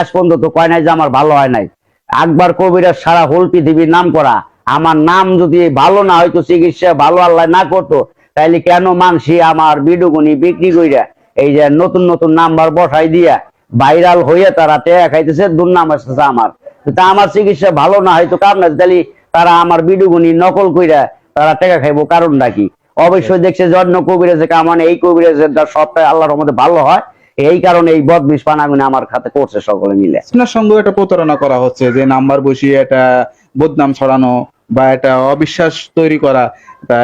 আজ তো কয় নাই যে আমার ভালো হয় নাই। আকবর কবিরের সারা হোল পৃথিবীর নাম করা। আমার নাম যদি ভালো না হয়তো চিকিৎসা ভালো আল্লাহ না করতো, তাইলে কেন মানসি আমার বিডুগুনি বিক্রি কইরা এই যে নতুন নতুন নাম্বার বসাই দিয়া ভাইরাল হইয়া তারা টেয়া খাইতেছে, দুর্নাম আসতেছে আমার। তা আমার চিকিৎসা ভালো না হয়তো কারণ তাহলে তারা আমার বিডুগুনি নকল কইরা তারা টেকা খাইবো, কারণটা কি? অবশ্যই দেখছে যে অন্য কবিরাজে কামান এই কবিরাজের সবটাই আল্লাহর মধ্যে ভালো হয়। এই কারণে এই বদমিস পানাগুনি আমার খাতে করছে সকলে মিলে। আপনার সঙ্গে একটা প্রতারণা করা হচ্ছে যে নাম্বার বসিয়ে একটা বদনাম ছড়ানো বা একটা অবিশ্বাস তৈরি করা তা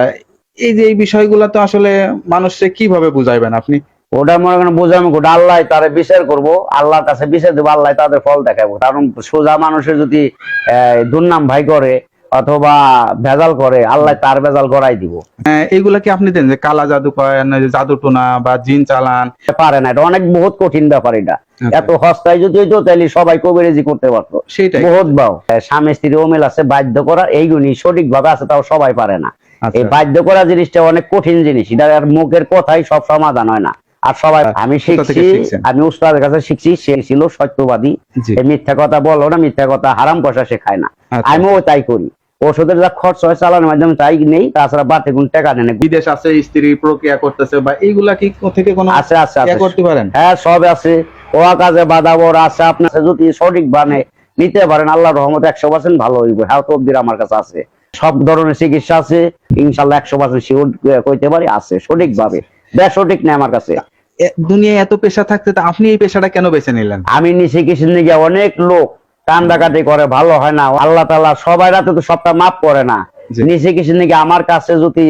এই যে এই বিষয়গুলো তো আসলে মানুষকে কীভাবে বুঝাইবেন আপনি? ওটা মনে করেন বোঝানো ওটা আল্লাহ তারা বিচার করব আল্লাহর কাছে বিচার দেবো আল্লাহ তাদের ফল দেখাবো কারণ সোজা মানুষের যদি আহ, দুর্নাম ভাই করে অথবা ভেজাল করে আল্লাহ তার ভেজাল করাই দিব। আহ, এইগুলা কি আপনি দেন যে কালা জাদু করেন জাদু টোনা বা জিন চালান? পারে না এটা অনেক বহুত কঠিন ব্যাপার এটা। আচ্ছা। এত হস্তায় যদি হইতো তাহলে সবাই কবিরেজি করতে পারতো। সেটাই বহুত বাও স্বামী স্ত্রী অমিল আছে বাধ্য করা এইগুলি সঠিক ভাবে আছে তাও সবাই পারে না। আচ্ছা। এই বাধ্য করা জিনিসটা অনেক কঠিন জিনিস এটা আর মুখের কথাই সব সমাধান হয় না। আর সবাই আমি শিখছি আমি উস্তাদের কাছে শিখছি সে ছিল সত্যবাদী। মিথ্যা কথা বলো না মিথ্যা কথা হারাম কষা শেখায় না। আচ্ছা। আমিও তাই করি। ওষুধের যা খরচ হয় চালানোর মাধ্যমে তাই নেই তাছাড়া বাড়তি কোনো টাকা নেই। বিদেশ আছে স্ত্রী প্রক্রিয়া করতেছে বা এইগুলা কি থেকে কোনো আছে আছে করতে পারেন? হ্যাঁ সব আছে। ও কাজে বাধা বড় আছে। আপনার যদি সঠিক বানে নিতে পারেন আল্লাহ রহমত একশো পার্সেন্ট ভালো হইব। হ্যাঁ তবদির আমার কাছে আছে। সব ধরনের চিকিৎসা আছে। ইনশাল্লাহ একশো পার্সেন্ট শিওর কইতে পারি আছে সঠিক ভাবে সঠিক নেই আমার কাছে। দুনিয়ায় এত পেশা থাকতে তা আপনি এই পেশাটা কেন বেছে নিলেন? আমি নিচে কিছু নিয়ে অনেক লোক কান্দাকাটি করে ভালো হয় না। আল্লাহ তালা সবাই রাতে তো সবটা মাফ করে না। নিচে কিছু নাকি আমার কাছে যদি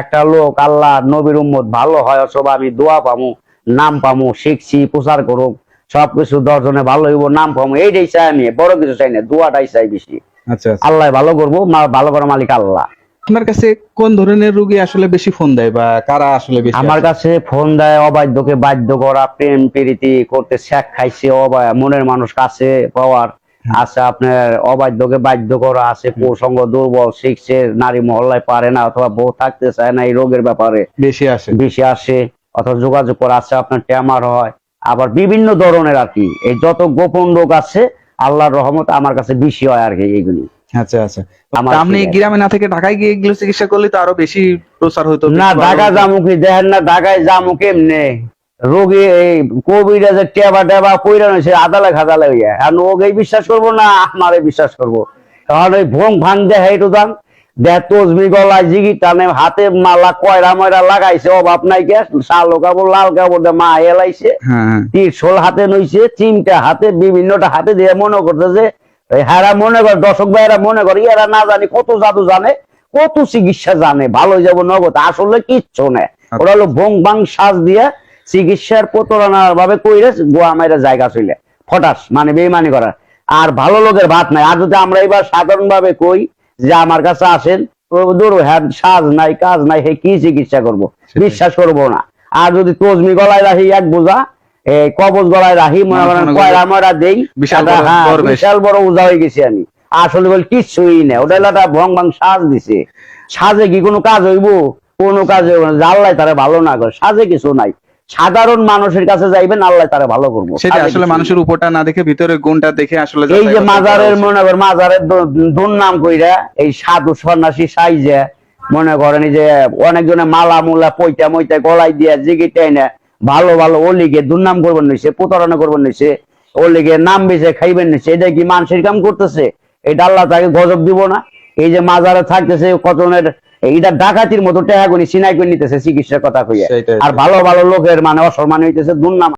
একটা লোক আল্লাহ নবীর উম্মত ভালো হয় অথবা আমি দোয়া পামু নাম পামু শিখছি প্রচার করুক সবকিছু দর্শনে ভালো হইব নাম পামু এইটাই চাই আমি বড় কিছু চাই না দোয়াটাই চাই বেশি। আচ্ছা আচ্ছা। আল্লাহ ভালো করব ভালো করার মালিক আল্লাহ। আপনার কাছে কোন ধরনের রোগী আসলে বেশি ফোন দেয় বা কারা আসলে বেশি আমার কাছে ফোন দেয় অবাধ্যকে বাধ্য করা প্রেম প্রীতি করতে শেখ খাইছে অবায় মনের মানুষ কাছে পাওয়ার। আছে আপনার অবাধ্যকে বাধ্য করা আছে প্রসঙ্গ দুর্বল শিখছে নারী মহল্লায় পারে না অথবা বউ থাকতে চায় না এই রোগের ব্যাপারে বেশি আসে। বেশি আসে অথবা যোগাযোগ করা আছে আপনার ট্যামার হয়। আবার বিভিন্ন ধরনের আর কি এই যত গোপন রোগ আছে আল্লাহর রহমত আমার কাছে বেশি হয় আর কি এইগুলি। আচ্ছা আচ্ছা। আপনি গ্রামে না থেকে ঢাকায় গিয়ে এগুলো চিকিৎসা করলে তো আরও বেশি প্রচার হতো না ঢাকা। জামুকি দেখেন না ঢাকায় জামু কেমনে রোগী এই কোভিড যে টেবা টেবা কইরা আদালে খাদালে হইয়া। এখন ওকে বিশ্বাস করব না আমারে বিশ্বাস করব। কারণ ওই ভোং ভাং দাম দেহ তসবি গলায় জিগি টানে হাতে মালা কয়রা ময়রা লাগাইছে অভাব নাই শালো কাপড় লাল কাপড় দিয়ে মা এলাইছে হ্যাঁ হ্যাঁ। হাতে নইছে চিমটা হাতে বিভিন্নটা হাতে দিয়ে মনে এই হারা মনে করে দর্শক ভাইয়েরা মনে করে এরা না জানি কত জাদু জানে কত চিকিৎসা জানে ভালো যাব নগদ আসলে কিচ্ছু নেই। ওরা হলো ভং ভাং শ্বাস দিয়ে চিকিৎসার প্রতারণার ভাবে কইরে গোয়া মাইরা জায়গা চলে ফটাস মানে বেইমানি করার। আর ভালো লোকের ভাত নাই। আর যদি আমরা এবার সাধারণ ভাবে কই যে আমার কাছে আসেন দূর হ্যাঁ সাজ নাই কাজ নাই হে কি চিকিৎসা করব। বিশ্বাস করব না। আর যদি তজমি গলায় রাখি এক বোঝা কবজ গলায় রাখি মনে করেন ময়রা দেই বিশাল একটা, বড় হ্যাঁ। বিশাল বড় উজা হয়ে গেছি আমি। আসলে বল কিচ্ছুই না। ওটা একটা ভং ভাং সাজ দিছে। সাজে কি কোনো কাজ হইব? কোনো কাজ হইব না। যে তারা ভালো না করে। সাজে কিছু নাই। সাধারণ মানুষের কাছে যাইবেন আল্লাহ তারা ভালো করব। সেটা আসলে মানুষের উপরটা না দেখে ভিতরে গুণটা দেখে আসলে এই যে মাজারের মনে করেন মাজারের দুর্নাম কইরা এই সাধু সন্ন্যাসী সাইজে মনে করেন এই যে অনেকজনে মালা মুলা পইটা মইটা গলাই দিয়া জিগিটাই না ভালো ভালো ওলিগে দুর্নাম করবেন নিছে প্রতারণা করবেন নিছে ওলিগে নাম বেছে খাইবেন নিছে এটা কি মানুষের কাম করতেছে? এটা আল্লাহ তাকে গজব দিব না? এই যে মাজারে থাকতেছে কতজনের এটা ডাকাতির মতো টেহাগুনি সিনাই করে নিতেছে চিকিৎসার কথা কইয়া। আর ভালো ভালো লোকের মানে অসম্মান হইতেছে দুর্নাম